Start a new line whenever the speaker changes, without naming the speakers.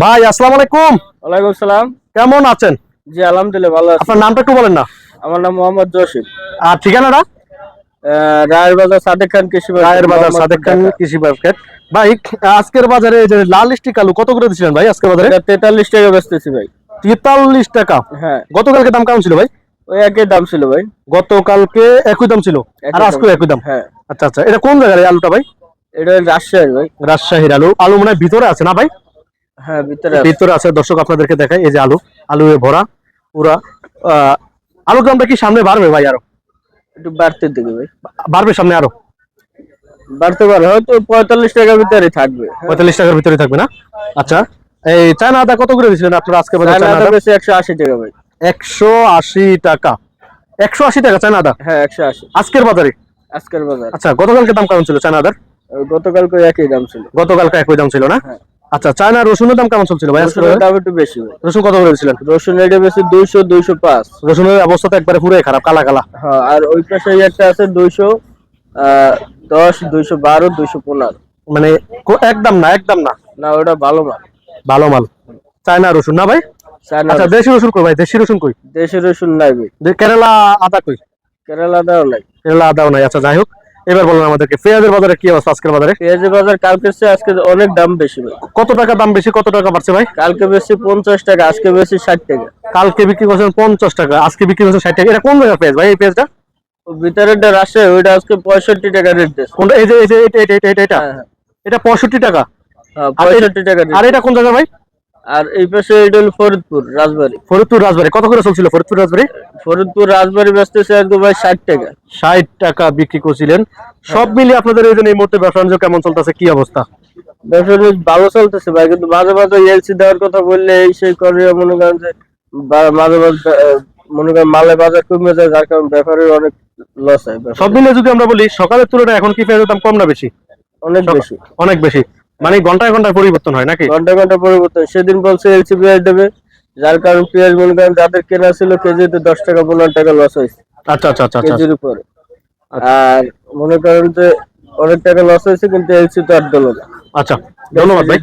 ভাই আসসালামু আলাইকুম।
ওয়ালাইকুম সালাম।
কেমন আছেন?
জি আলহামদুলিল্লাহ ভালো আছি।
আপনার নামটা একটু বলেন না।
আমার নাম মোহাম্মদ জসিম।
আর ঠিকানাটা?
রায়ের বাজার সাদেক খান কৃষি
রায়ের বাজার সাদেক খান কৃষি মার্কেট ভাই আজকের বাজারে এই যে লাল লিস্টি কালু কত করে দিছিলেন ভাই আজকের বাজারে?
এটা তেতাল্লিশ টাকা বেচতেছি ভাই।
তেতাল্লিশ টাকা।
হ্যাঁ।
গতকালকে দাম কেমন ছিল ভাই?
ওই একই দাম ছিল ভাই।
গতকালকে একই দাম ছিল
একই
আর
দাম।
আজকেও একই দাম।
হ্যাঁ।
আচ্ছা আচ্ছা এটা কোন জায়গার এই আলুটা ভাই?
এটা রাজশাহী ভাই।
রাজশাহীর আলু। আলু মনে ভিতরে আছে না ভাই?
হ্যাঁ ভিতরে আছে।
ভিতরে আছে। দর্শক আপনাদেরকে দেখাই এই যে আলু আলু ভরা পুরা আলুর দামটা কি সামনে বাড়বে ভাই আরও?
একটু বাড়তে দিকে ভাই।
বাড়বে সামনে আরও?
বাড়তে পারে হয়তো পঁয়তাল্লিশ টাকার ভিতরে থাকবে।
পঁয়তাল্লিশ টাকার ভিতরে থাকবে না? আচ্ছা এই চায়না আদা কত করে দিয়েছিলেন আপনার আজকে বাজার
একশো আশি টাকা ভাই।
একশো আশি টাকা। একশো আশি টাকা চায়না আদা?
হ্যাঁ একশো আশি।
আজকের বাজারে?
আজকের বাজার।
আচ্ছা গতকালকে দাম কেমন ছিল চায়না আদার?
গতকালকে একই দাম ছিল।
গতকালকে একই দাম ছিল না?
হ্যাঁ।
আচ্ছা চায়না রসুনের দাম কেমন চলছিল ভাই
রসুনের দাম একটু বেশি
রসুন কত করে দিয়েছিলেন
রসুন এটা বেশি দুইশো দুইশো পাঁচ।
রসুনের অবস্থা তো একবারে পুরো খারাপ কালা কালা।
হ্যাঁ আর ওই পাশে একটা আছে দুইশো দশ দুইশো বারো দুইশো পনেরো।
মানে একদম না একদম না।
না ওটা ভালো মাল।
ভালো মাল। চায়না রসুন না ভাই?
চায়না
আচ্ছা দেশি রসুন কই ভাই? দেশি রসুন কই?
দেশি রসুন নাই ভাই।
কেরালা আদা কই?
কেরালা দাও নাই।
কেরালা আদাও নাই। আচ্ছা যাই হোক। এবার বলুন আমাদেরকে পেঁয়াজের বাজারে কি অবস্থা আজকের বাজারে?
পেঁয়াজের বাজার কালকে আজকে অনেক দাম বেশি ভাই।
কত টাকা দাম বেশি কত টাকা বাড়ছে ভাই?
কালকে বেশি পঞ্চাশ টাকা আজকে বেশি ষাট টাকা।
কালকে বিক্রি করছেন পঞ্চাশ টাকা আজকে বিক্রি করছেন ষাট টাকা। এটা কোন জায়গার পেঁয়াজ ভাই এই পেঁয়াজটা?
ভিতরেরটা রাশে ওইটা আজকে পঁয়ষট্টি টাকা রেট
কোনটা? এই যে এটা এটা এটা এটা এটা।
হ্যাঁ, হ্যাঁ।
পঁয়ষট্টি টাকা?
হ্যাঁ, পঁয়ষট্টি টাকা
আর এটা কোন জায়গা ভাই?
আর এই পাশে এটা হলো ফরিদপুর রাজবাড়ি।
ফরিদপুর রাজবাড়ি। কত করে চলছিল ফরিদপুর রাজবাড়ি?
ফরিদপুর রাজবাড়ি বেচতেছে একদম ভাই ষাট টাকা।
ষাট টাকা বিক্রি করছিলেন। সব মিলিয়ে আপনাদের এই এই মুহূর্তে ব্যবসা বাণিজ্য কেমন চলতেছে? কি অবস্থা?
ব্যবসা বাণিজ্য ভালো চলতেছে ভাই কিন্তু মাঝে মাঝে এলসি দেওয়ার কথা বললে এই সেই করে মনে করেন যে মাঝে মাঝে মনে করেন মালের বাজার কমে যায় যার কারণে ব্যাপারের অনেক লস হয়।
সব মিলিয়ে যদি আমরা বলি সকালের তুলনায় এখন কি পেঁয়াজের দাম কম না বেশি?
অনেক বেশি।
অনেক বেশি। মানে ঘন্টায় ঘন্টায় পরিবর্তন হয় নাকি?
ঘণ্টা ঘণ্টা পরিবর্তন। সেদিন বলছে এলসি পেঁয়াজ দেবে যার কারণ পেঁয়াজ মনে করেন যাদের কেনা ছিল কেজিতে দশ টাকা পনেরো টাকা লস হয়েছে।
আচ্ছা আচ্ছা আচ্ছা আচ্ছা।
কেজির উপরে। আর মনে করেন যে অনেক টাকা লস হয়েছে কিন্তু এলসি তো আর দিল না।
আচ্ছা ধন্যবাদ ভাই।